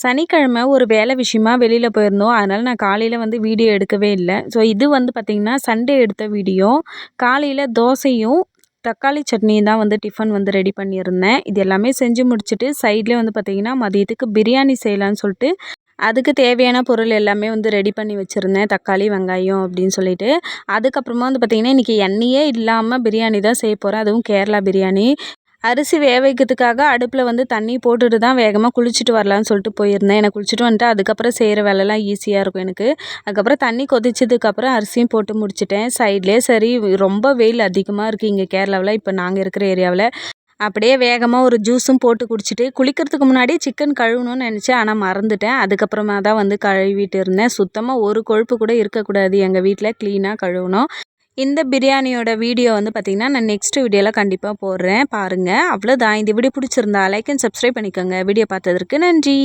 சனிக்கிழமை ஒரு வேலை விஷயமா வெளியில் போயிருந்தோம். அதனால் நான் காலையில் வந்து வீடியோ எடுக்கவே இல்லை. ஸோ இது வந்து பார்த்திங்கன்னா சண்டே எடுத்த வீடியோ. காலையில் தோசையும் தக்காளி சட்னியும் தான் வந்து டிஃபன் வந்து ரெடி பண்ணியிருந்தேன். இது எல்லாமே செஞ்சு முடிச்சுட்டு சைட்லேயே வந்து பார்த்திங்கன்னா மதியத்துக்கு பிரியாணி செய்யலான்னு சொல்லிட்டு அதுக்கு தேவையான பொருள் எல்லாமே வந்து ரெடி பண்ணி வச்சுருந்தேன். தக்காளி வெங்காயம் அப்படின்னு சொல்லிட்டு. அதுக்கப்புறமா வந்து பார்த்திங்கன்னா இன்றைக்கி எண்ணெயே இல்லாமல் பிரியாணி தான் செய்ய போகிறேன் அதுவும் கேரளா பிரியாணி. அரிசி வேக வைக்கிறதுக்காக அடுப்பில் வந்து தண்ணி போட்டுட்டு தான் வேகமாக குளிச்சுட்டு வரலான்னு சொல்லிட்டு போயிருந்தேன். எனக்கு குளிச்சுட்டு வந்துட்டு அதுக்கப்புறம் செய்கிற வேலைலாம் ஈஸியாக இருக்கும் எனக்கு. அதுக்கப்புறம் தண்ணி கொதிச்சதுக்கப்புறம் அரிசியும் போட்டு முடிச்சிட்டேன். சைட்லேயே சரி ரொம்ப வெயில் அதிகமாக இருக்குது இங்கே கேரளாவில் இப்போ நாங்கள் இருக்கிற ஏரியாவில். அப்படியே வேகமாக ஒரு ஜூஸும் போட்டு குடிச்சிட்டு குளிக்கிறதுக்கு முன்னாடி சிக்கன் கழுவணும்னு நினச்சேன். ஆனால் மறந்துட்டேன். அதுக்கப்புறமா தான் வந்து கழுவிட்டு இருந்தேன். சுத்தமாக ஒரு கொழுப்பு கூட இருக்கக்கூடாது. எங்கள் வீட்டில் க்ளீனாக கழுவணும். இந்த பிரியாணியோட வீடியோ வந்து பார்த்திங்கன்னா நான் நெக்ஸ்ட் வீடியோவில் கண்டிப்பாக போடுறேன். பாருங்கள் அவ்வளோதான் இந்த வீடியோ பிடிச்சிருந்தா லைக் அண்ட் சப்ஸ்கிரைப் பண்ணிக்கோங்க. வீடியோ பார்த்ததற்கு நன்றி.